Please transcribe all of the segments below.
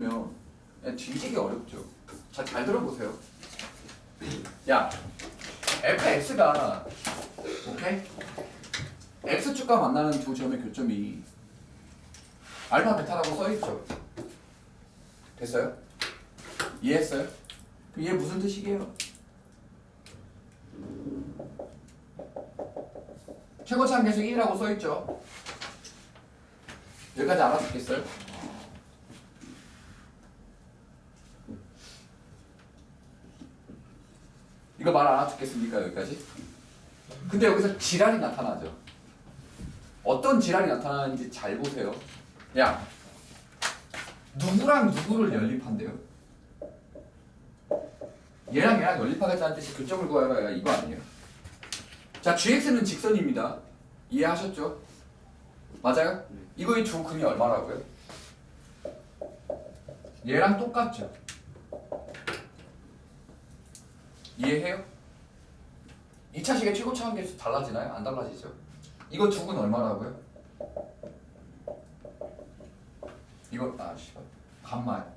면 뒤지기 어렵죠. 자, 잘 들어보세요. 야, fx가 오케이? x축과 만나는 두 점의 교점이 알파 베타라고 써 있죠. 됐어요? 이해했어요? 그럼 얘 무슨 뜻이게요? 최고치 한계수 1이라고 써 있죠. 여기까지 알아듣겠어요? 이거 말안 알아듣겠습니까 여기까지? 근데 여기서 질환이 나타나죠. 어떤 질환이 나타나는지 잘 보세요. 야, 누구랑 누구를 연립한대요? 얘랑 얘랑 연립하겠다는 뜻이 교점을 구하라 이거 아니에요? 자, GX는 직선입니다. 이해하셨죠? 맞아요? 이거의 두 근이 얼마라고요? 얘랑 똑같죠? 이해해요? 2차 식의 최고차 한계수 달라지나요? 안 달라지죠? 이거 두근 얼마라고요? 이거 아 씨발 간마요.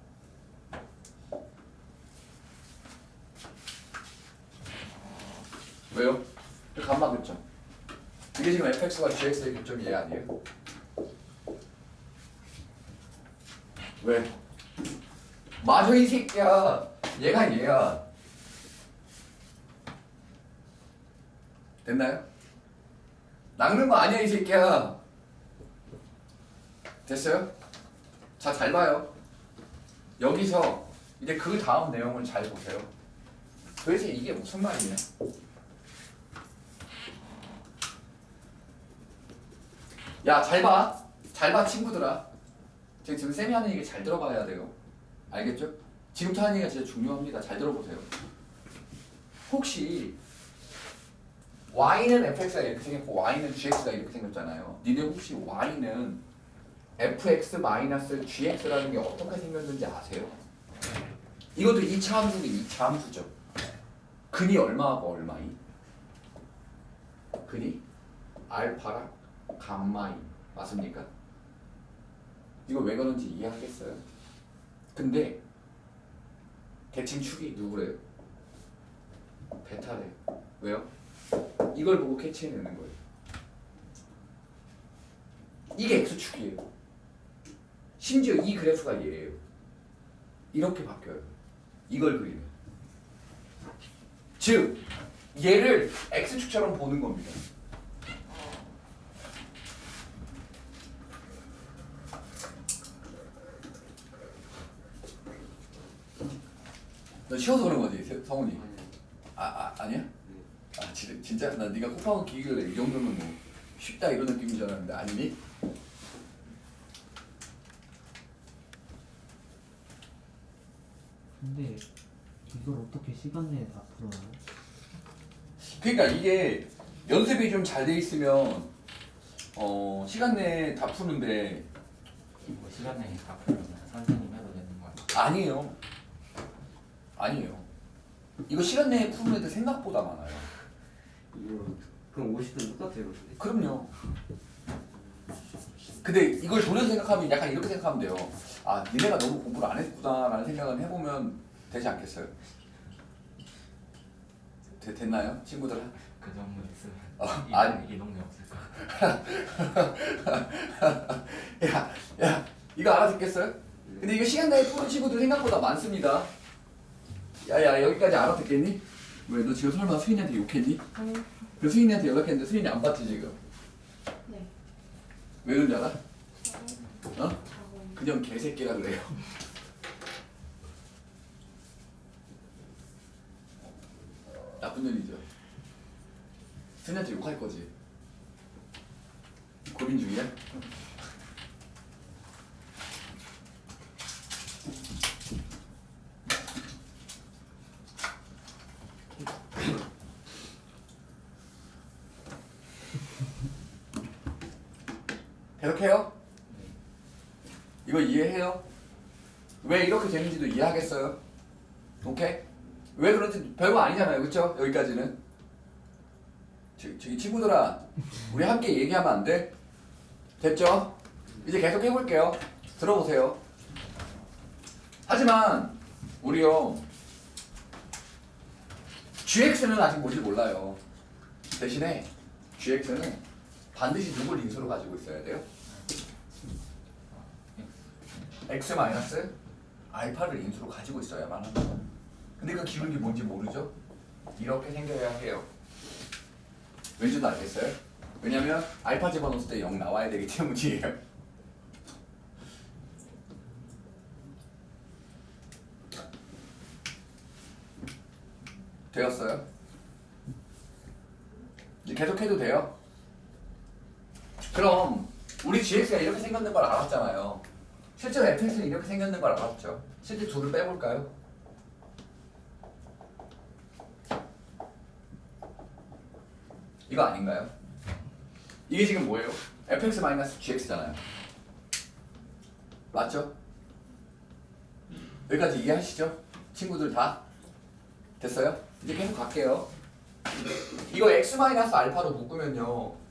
왜요? 그 간마 교점. 이게 지금 fx와 gx의 교점이 얘 아니에요? 왜? 맞아 이 새끼야. 얘가 얘야. 됐나요? 낚는 거 아니야 이 새끼야. 됐어요? 자 잘 봐요. 여기서 이제 그 다음 내용을 잘 보세요. 도대체 이게 무슨 말이냐? 야 잘 봐. 잘 봐 친구들아. 지금 지금 쌤이 하는 얘기 잘 들어봐야 돼요. 알겠죠? 지금부터 하는 얘기가 진짜 중요합니다. 잘 들어보세요. 혹시 y는 fx가 이렇게 생겼고 y는 gx가 이렇게 생겼잖아요. 니네 혹시 y는 fx 마이너스 gx라는 게 어떻게 생겼는지 아세요? 이것도 2차 함수긴 2차 함수죠. 근이 얼마하고 얼마이? 근이 알파랑 감마이 맞습니까? 이거 왜 그런지 이해하겠어요? 근데 대칭 축이 누구래요? 베타래요. 왜요? 이걸 보고 캐치해내는 거예요. 이게 x축이에요. 심지어 이 그래프가 얘예요. 이렇게 바뀌어요. 이걸 그리면. 즉, 얘를 x축처럼 보는 겁니다. 너 쉬워서 그런 거지, 세- 성훈이? 아, 아 아니야? 아 진, 진짜 나 네가 콧방울 기길래 이 정도면 뭐 쉽다 이런 느낌인 줄 알았는데 아니니? 근데 이걸 어떻게 시간 내에 다 풀어요? 그러니까 이게 연습이 좀 잘 돼 있으면 어 시간 내에 다 푸는데 뭐 시간 내에 다 풀면 선생님 해도 되는 거야. 아니에요. 아니에요. 이거 시간 내에 푸는 애들 생각보다 많아요. 그럼 50도 똑같아요 근데 그럼요. 근데 이걸 돌려서 생각하면 약간 이렇게 생각하면 돼요. 아, 니네가 너무 공부를 안 했구나라는 생각을 해보면 되지 않겠어요? 되, 됐나요? 친구들? 그 정도 있으면 어, 이, 아니. 이 동네 없을 거야. 야, 야, 이거 알아듣겠어요? 근데 이거 시간 내에 푸는 친구들 생각보다 많습니다. 야, 야, 여기까지 알아듣겠니? 왜, 너 지금 설마 수인이한테 욕했니? 아니, 그 수인이한테 연락했는데 수인이 안 받지 지금? 네. 왜 그런지 알아? 어? 그냥 개새끼라 그래요. 나쁜 년이죠. 수인한테 욕할 거지. 고민 중이야? 계속해요? 이거 이해해요? 왜 이렇게 되는지도 이해하겠어요? 오케이? 왜 그런지 별거 아니잖아요, 그렇죠? 여기까지는. 저기, 저기 친구들아, 우리 함께 얘기하면 안 돼? 됐죠? 이제 계속 해볼게요. 들어보세요. 하지만 우리요 GX는 아직 뭔지 몰라요. 대신에 GX는 반드시 누굴 인수로 가지고 있어야 돼요? X 마이너스 알파를 인수로 가지고 있어야만 합니다. 근데 그 기울기 뭔지 모르죠? 이렇게 생겨야 해요. 왠지도 알겠어요? 왜냐면 알파 집어넣었을 때 0 나와야 되기 때문이에요. 되었어요? 이제 계속해도 돼요? 그럼 우리 GX가 이렇게 생겼는 걸 알았잖아요. 실제로 fx는 이렇게 생겼는 걸 알았죠. 실제 둘을 빼볼까요? 이거 아닌가요? 이게 지금 뭐예요? fx-gx잖아요. 맞죠? 여기까지 이해하시죠? 친구들 다? 됐어요? 이제 계속 갈게요. 이거 x-알파로 묶으면요.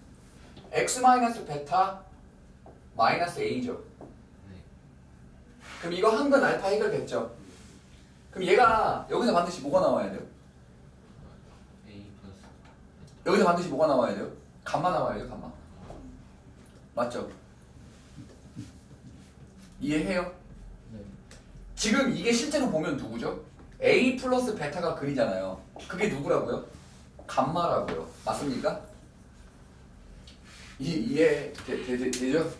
X-베타 마이너스 a죠. 네. 그럼 이거 한근 알파 해결됐죠? 그럼 얘가 여기서 반드시 뭐가 나와야 돼요? A 플러스 여기서 반드시 뭐가 나와야 돼요? 감마 나와야 돼요, 감마. 맞죠? 이해해요? 네. 지금 이게 실제로 보면 누구죠? A 플러스 베타가 글이잖아요. 그게 누구라고요? 감마라고요. 맞습니까? 이, 이해 되, 되, 되? 네.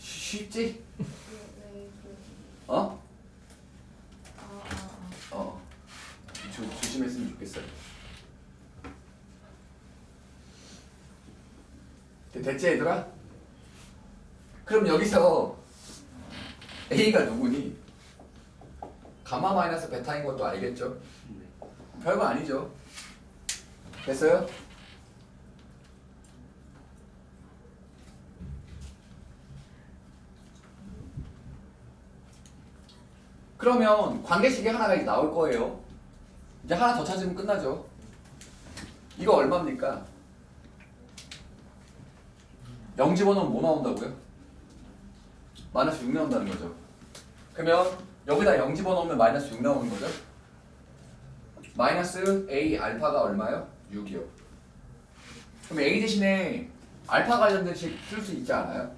쉽지? 어? 어. 조, 조심했으면 좋겠어요. 되- 됐지 얘들아? 그럼 여기서 A가 누구니? 가마 마이너스 베타인 것도 알겠죠? 네. 별거 아니죠. 됐어요? 그러면 관계식이 하나가 이제 나올 거예요. 이제 하나 더 찾으면 끝나죠. 이거 얼마입니까? 0 집어넣으면 뭐 나온다고요? 마이너스 6 나온다는 거죠. 그러면 여기다 0 집어넣으면 마이너스 6 나오는 거죠? 마이너스 A 알파가 얼마요? 6이요. 그럼 A 대신에 알파 관련된 식 쓸 수 있지 않아요?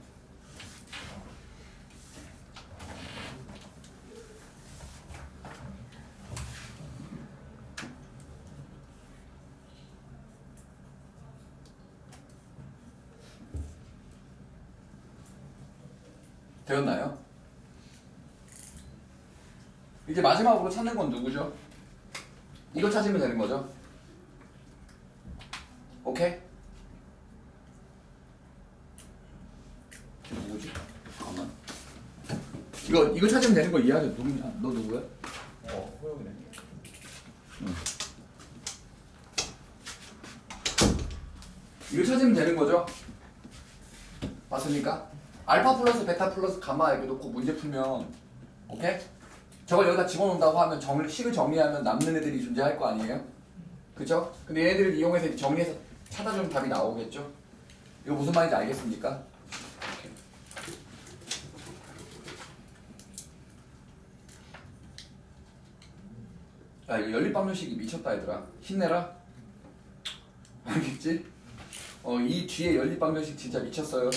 되었나요? 이제 마지막으로 찾는 건 누구죠? 이거 찾으면 되는 거죠? 오케이? 누구지? 잠깐만. 이거 이거 찾으면 되는 거 이해하죠? 누구냐? 너 누구야? 어, 호영이네. 응. 이거 찾으면 되는 거죠? 맞습니까? 알파 플러스 베타 플러스 가마 이렇게 놓고 문제 풀면 오케이? 저걸 여기다 집어넣는다고 하면 정, 식을 정리하면 남는 애들이 존재할 거 아니에요? 그죠? 근데 얘네들을 이용해서 정리해서 찾아주면 답이 나오겠죠? 이거 무슨 말인지 알겠습니까? 야 이거 연립방정식이 미쳤다 얘들아 힘내라 알겠지? 어 이 뒤에 연립방정식 진짜 미쳤어요